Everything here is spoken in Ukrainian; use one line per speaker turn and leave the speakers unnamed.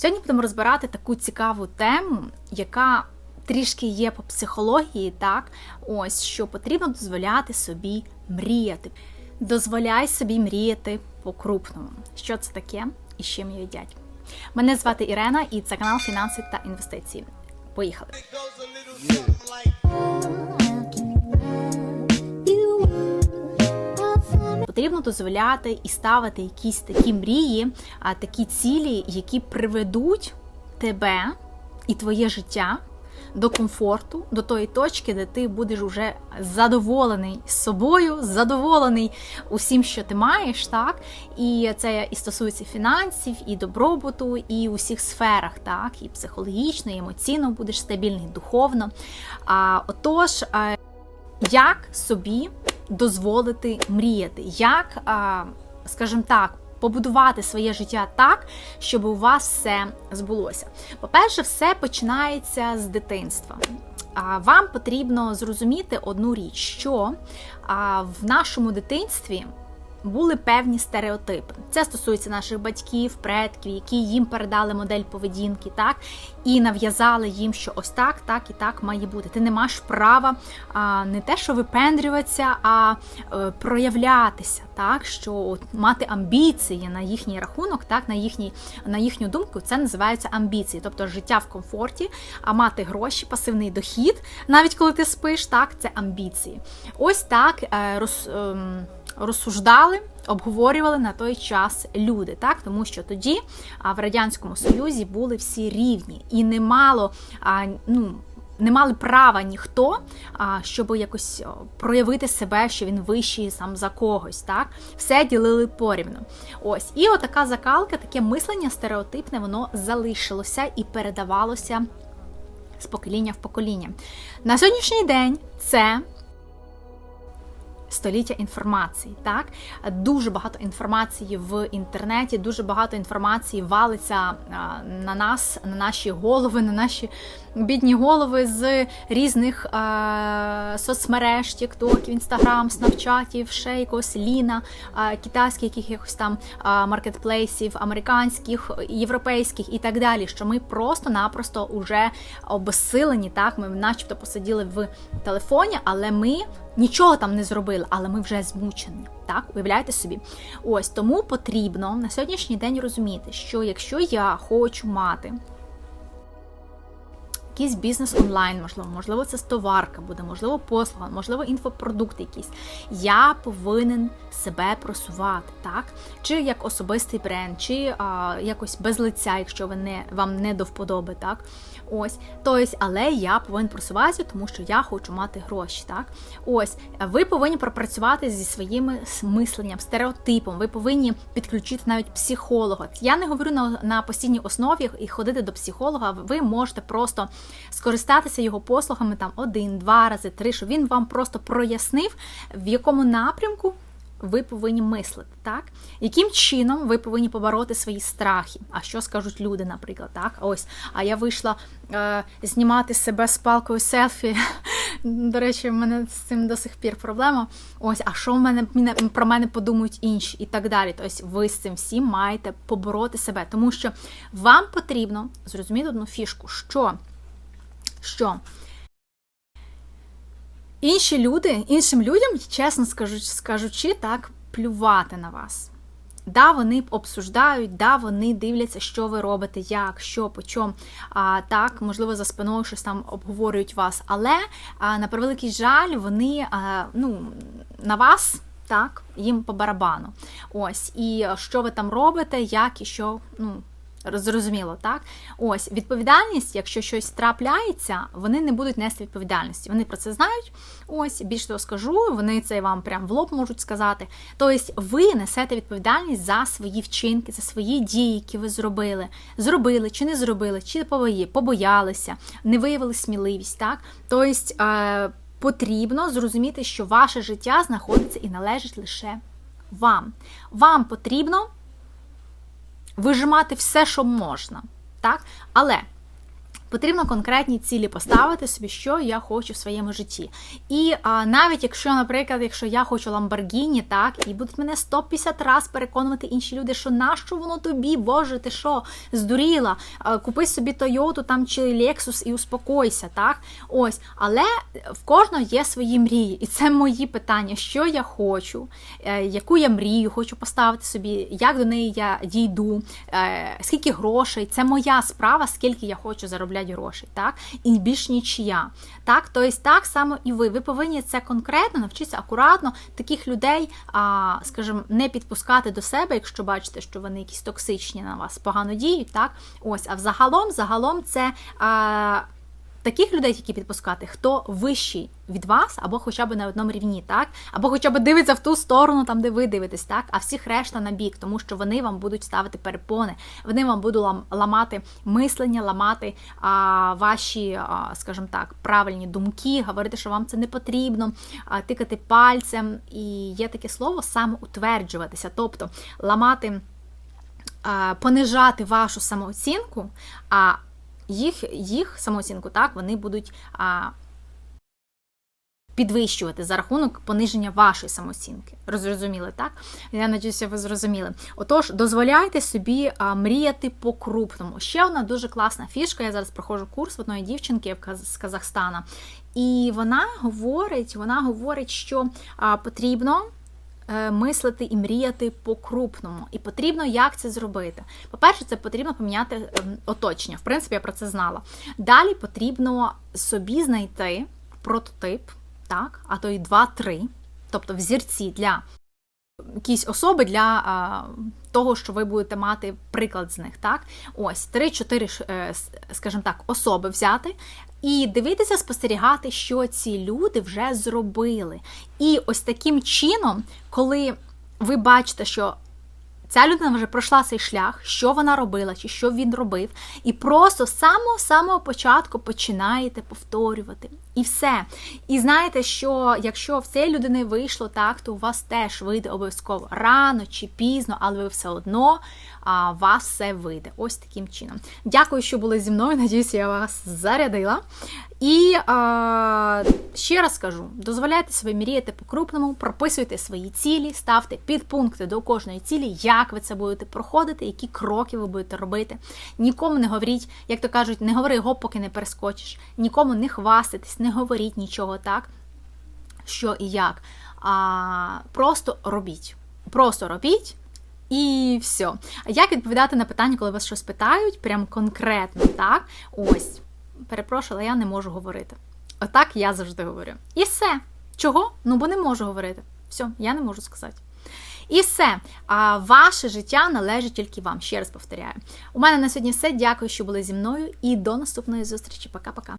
Сьогодні будемо розбирати таку цікаву тему, яка трішки є по психології, так ось що потрібно дозволяти собі мріяти. Дозволяй собі мріяти по-крупному. Що це таке і з чим їдять? Мене звати Ірена, і це канал Фінанси та інвестиції. Поїхали! Потрібно дозволяти і ставити якісь такі мрії, такі цілі, які приведуть тебе і твоє життя до комфорту, до тої точки, де ти будеш вже задоволений собою, задоволений усім, що ти маєш, так і це і стосується фінансів, і добробуту, і у всіх сферах, так, і психологічно, і емоційно будеш стабільний, духовно. А отож, як собі дозволити мріяти, як, скажімо так, побудувати своє життя так, щоб у вас все збулося. По-перше, все починається з дитинства. Вам потрібно зрозуміти одну річ, що в нашому дитинстві були певні стереотипи. Це стосується наших батьків, предків, які їм передали модель поведінки, так і нав'язали їм, що ось так, так і так має бути. Ти не маєш права а, не те, що випендрюватися, а е, проявлятися, так що от, мати амбіції на їхній рахунок, так на їхній на їхню думку, це називається амбіції, тобто життя в комфорті, а мати гроші, пасивний дохід, навіть коли ти спиш, так це амбіції. Ось так е, роз. Розсуждали, обговорювали на той час люди, так тому що тоді в радянському союзі були всі рівні і не мало а, ну. Не мали права ніхто, щоб якось проявити себе, що він вищий сам за когось. Так все ділили порівну. Ось і отака закалка, таке мислення стереотипне, воно залишилося і передавалося з покоління в покоління. На сьогоднішній день це століття інформації. Так дуже багато інформації в інтернеті, дуже багато інформації валиться на нас, на наші голови, на наші бідні голови з різних е, соцмереж, тіктоків, інстаграм, снапчатів, ще якогось ліна, е, китайських якихось там е, маркетплейсів, американських, європейських і так далі. Що ми просто-напросто уже обесилені. Так, ми, начебто, посиділи в телефоні, але ми нічого там не зробили, але ми вже змучені. Так, уявляєте собі. Ось тому потрібно на сьогоднішній день розуміти, що якщо я хочу мати якийсь бізнес онлайн, можливо, можливо, це стоварка буде, можливо, послуга, можливо, інфопродукт якийсь. Я повинен себе просувати, так? Чи як особистий бренд, чи а, якось без лиця, якщо ви не, вам не до вподоби, так? Ось, тобто, але я повинен просуватися, тому що я хочу мати гроші. Так, ось ви повинні пропрацювати зі своїм мисленням, стереотипом. Ви повинні підключити навіть психолога. Я не говорю на, на постійній основі і ходити до психолога. Ви можете просто скористатися його послугами там один, два рази, три, щоб він вам просто прояснив, в якому напрямку ви повинні мислити, так? Яким чином ви повинні побороти свої страхи? А що скажуть люди, наприклад, так? Ось, а я вийшла е, знімати себе з палкою селфі. До речі, в мене з цим до сих пір проблема. Ось, а що в мене про мене подумають інші і так далі. Тобто ви з цим всім маєте побороти себе, тому що вам потрібно зрозуміти одну фішку, що, що Інші люди, іншим людям, чесно скажучи, так, плювати на вас. Да, вони обсуждають, да, вони дивляться, що ви робите, як, що, по чому. А, Так, можливо, за спиною щось там обговорюють вас. Але, а, на превеликий жаль, вони а, ну, на вас. Так, їм по барабану. Ось, і що ви там робите, як і що, ну, Зрозуміло, так? Ось відповідальність, якщо щось трапляється, вони не будуть нести відповідальності. Вони про це знають. Ось, більш того скажу, вони це вам прям в лоб можуть сказати. Тобто, ви несете відповідальність за свої вчинки, за свої дії, які ви зробили. Зробили чи не зробили, чи побоялися, не виявили сміливість. так? Тобто, е, потрібно зрозуміти, що ваше життя знаходиться і належить лише вам. Вам потрібно вижимати все, що можна. Так? Але Потрібно конкретні цілі поставити собі, що я хочу в своєму житті. І а, навіть якщо, наприклад, якщо я хочу Ламборгіні, так, і будуть мене 150 раз переконувати інші люди, що нащо воно тобі, Боже, ти що, здуріла, А, купи собі Тойоту там чи Lexus і успокойся, так? Ось, але в кожного є свої мрії, і це мої питання, що я хочу, е, яку я мрію хочу поставити собі, як до неї я дійду, е, скільки грошей. Це моя справа, скільки я хочу заробляти грошей, так? І більш нічия. Так, тобто так само і ви. Ви повинні це конкретно навчитися акуратно таких людей, а, скажімо, не підпускати до себе, якщо бачите, що вони якісь токсичні на вас, погано діють. Так, ось, а взагалом, загалом, це. А, Таких людей, які підпускати, хто вищий від вас, або хоча б на одному рівні, так? Або хоча б дивиться в ту сторону, там де ви дивитесь, так? А всіх решта на бік, тому що вони вам будуть ставити перепони, вони вам будуть ламати мислення, ламати а, ваші, а, скажімо так, правильні думки, говорити, що вам це не потрібно, а, тикати пальцем. І є таке слово самоутверджуватися, тобто ламати. Понижати вашу самооцінку, а їх, їх самооцінку, так, вони будуть а, підвищувати за рахунок пониження вашої самооцінки. Розуміли, так? Я надіюся, ви зрозуміли. Отож, дозволяйте собі а, мріяти по-крупному. Ще одна дуже класна фішка. Я зараз проходжу курс в одної дівчинки з Казахстана, і вона говорить, вона говорить, що а, потрібно мислити і мріяти по-крупному. І потрібно як це зробити. По-перше, це потрібно поміняти ем, оточення. В принципі, я про це знала. Далі потрібно собі знайти прототип, так, а то й два-три, тобто взірці для якісь особи для а, того, що ви будете мати приклад з них. Так? Ось 3-4, е, скажімо так, особи взяти і дивитися, спостерігати, що ці люди вже зробили. І ось таким чином, коли ви бачите, що Ця людина вже пройшла цей шлях, що вона робила, чи що він робив, і просто з самого самого початку починаєте повторювати. І все. І знаєте, що якщо в цієї людини вийшло так, то у вас теж вийде обов'язково рано чи пізно, але ви все одно а, вас все вийде. Ось таким чином. Дякую, що були зі мною. Надіюся, я вас зарядила. І а, ще раз скажу: дозволяйте собі мріяти по-крупному, прописуйте свої цілі, ставте підпункти до кожної цілі, як ви це будете проходити, які кроки ви будете робити. Нікому не говоріть, як то кажуть, не говори гоп, поки не перескочиш, нікому не хвастайтесь, не говоріть нічого так, що і як. А, просто робіть. Просто робіть. І все. Як відповідати на питання, коли вас щось питають, прям конкретно, так? Ось. Перепрошую, але я не можу говорити. Отак я завжди говорю. І все. Чого? Ну, бо не можу говорити. Все, я не можу сказати. І все. А ваше життя належить тільки вам. Ще раз повторяю. У мене на сьогодні все. Дякую, що були зі мною, і до наступної зустрічі. Пока-пока.